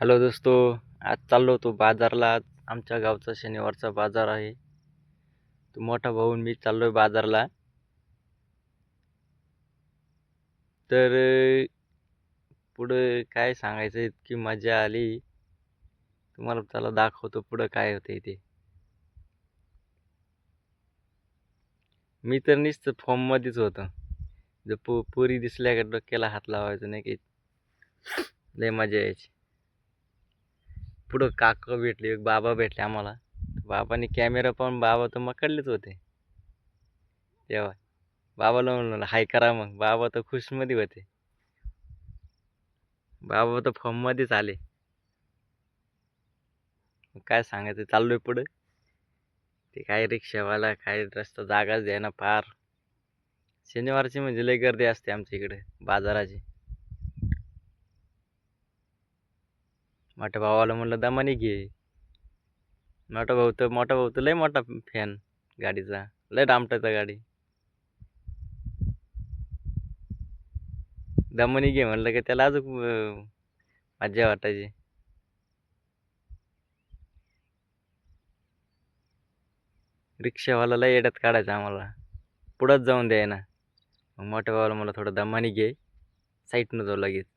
Hello दोस्तो आज चाललो होतो बाजारला. आज आमच्या गावचा शनिवारचा बाजार आहे. तो मोठा भाऊ मी चाललो आहे बाजारला. तर पुढं काय सांगायचं इतकी मजा आली. तुम्हाला त्याला दाखवतो पुढं काय होते ते. मी तर निसतं फॉर्ममध्येच होतं. जर पो पोरी दिसल्या का डोक्याला हात लावायचं नाही की? लय मजा यायची. पुढं काकं भेटले एक बाबा भेटले आम्हाला. बाबाने कॅमेरा पण बाबा तर मकडलेच होते. तेव्हा बाबाला म्हणलं हाय करा मग. बाबा तर खुशमध्ये होते. बाबा तर फॉर्ममध्येच आले. काय सांगायचं चाललोय पुढं. ते काय रिक्षावाला काय रस्ता जागाच द्यायना फार शनिवारची म्हणजे लय गर्दी असते आमच्या इकडे बाजाराची. मोठ्या भावाला म्हणलं दमाने घे. मोठा भाऊ तर मोठा भाऊ तर लय मोठा फॅन गाडीचा. लय डामटायचा गाडी. दमनी घे म्हणलं की त्याला अजून मज्जा वाटायची. रिक्षावाला लय येड्यात काढायचा आम्हाला. पुढंच जाऊन द्यायना. मग मोठ्या भावाला मला थोडं दमानी घे. साईटनं जाऊ लगेच.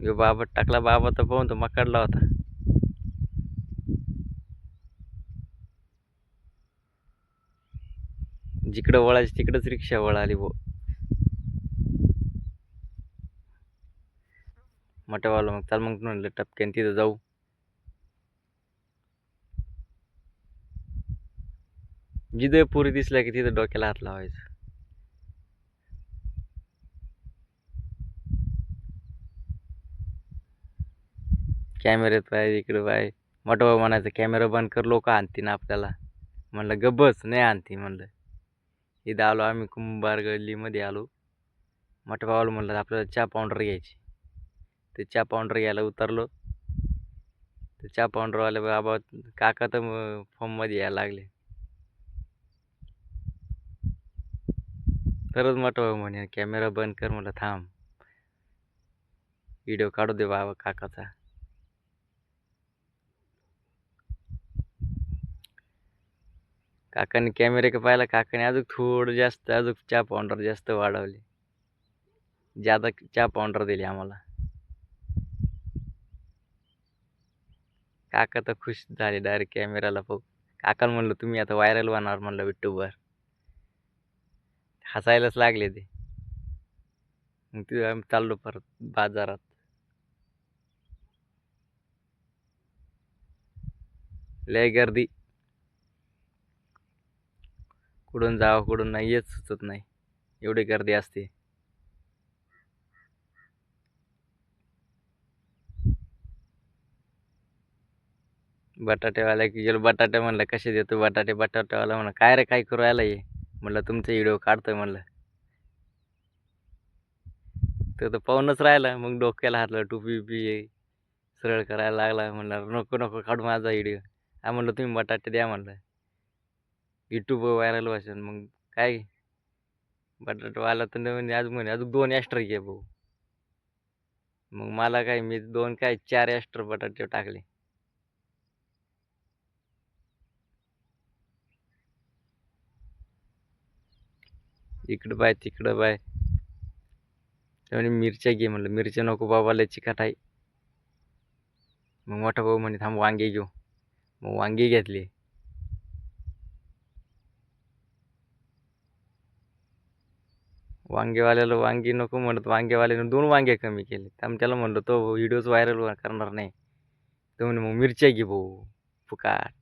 यो बाबा टाकला बाबा तर पाहून तो मकडला होता. जिकडं वळायची तिकडंच रिक्षा वळाली भो मोठ्या मग चाल मग म्हणलं टपक्यान तिथं जाऊ. जिथे पुरी दिसल्या की तिथं डोक्याला हात लावायचं. कॅमेऱ्यात पाय इकडे पाय मोठा भाऊ म्हणायचं कॅमेरा बंद कर लोक आणतीन आपल्याला. म्हणलं गब्बस नाही आणती म्हणलं इथं आलो आम्ही कुंभार गल्लीमध्ये आलो. मोठा भावाला म्हणलं आपल्याला चहा पावडर घ्यायची. ते चहा पावडर घ्यायला उतरलो. तर चहा पावडरवाले बाबा काका तर मग फॉर्ममध्ये यायला लागले. तरच मोठा भाऊ म्हणे कॅमेरा बंद कर. म्हणलं थांब. व्हिडिओ काढू दे बाबा काकाचा. काकाने कॅमेरे का पाहिला काकाने अजून थोडं जास्त अजून चहा पावडर जास्त वाढवली. ज्यादा चहा पावडर दिली आम्हाला. काका तर खुश झाले डायरेक्ट कॅमेराला बघ काकाला म्हणलं तुम्ही आता व्हायरल होणार म्हणलं युट्यूबवर हसायलाच लागले ते. मग ते आम्ही चाललो परत बाजारात. लय गर्दी. कुठून जावं कुठून नाही येत सुचत नाही. एवढी गर्दी असते. बटाटेवाला की गेलो बटाटे म्हणलं कसे देतो बटाटे? बटाटेवाला म्हणलं काय रे काय करू राहिला ये? म्हणलं तुमचा व्हिडिओ काढतोय म्हणलं. तो तर पाहूनच राहिला मग डोक्याला हातलं टोपी बिपी सरळ करायला लागला म्हणलं नको नको काढू माझा व्हिडिओ. हा म्हणलं तुम्ही बटाटे द्या म्हणलं. युट्यूब व्हायरल व्हायचं मग काय? बटाटवाला तर नाही म्हणे अजून म्हणे अजून दोन एक्स्ट्रा घे भाऊ. मग मला काय मी दोन काय चार एक्स्ट्रा बटाटे टाकले. इकडं बाय तिकडं बाय. त्यामुळे मिरच्या घे म्हणलं. मिरच्या नको बाबा लय चिकट आहे. मग मोठा भाऊ म्हणे थांब वांगे घेऊ. मग वांगी घेतली. वांगेवाल्याला वांगी नको म्हणत वांगेवाल्यानं दोन वांगे कमी केले. त्यामुळे त्याला म्हणलं तो व्हिडिओज व्हायरल करणार नाही. तो म्हणे मग मिरच्या घे भाऊ फुकाट.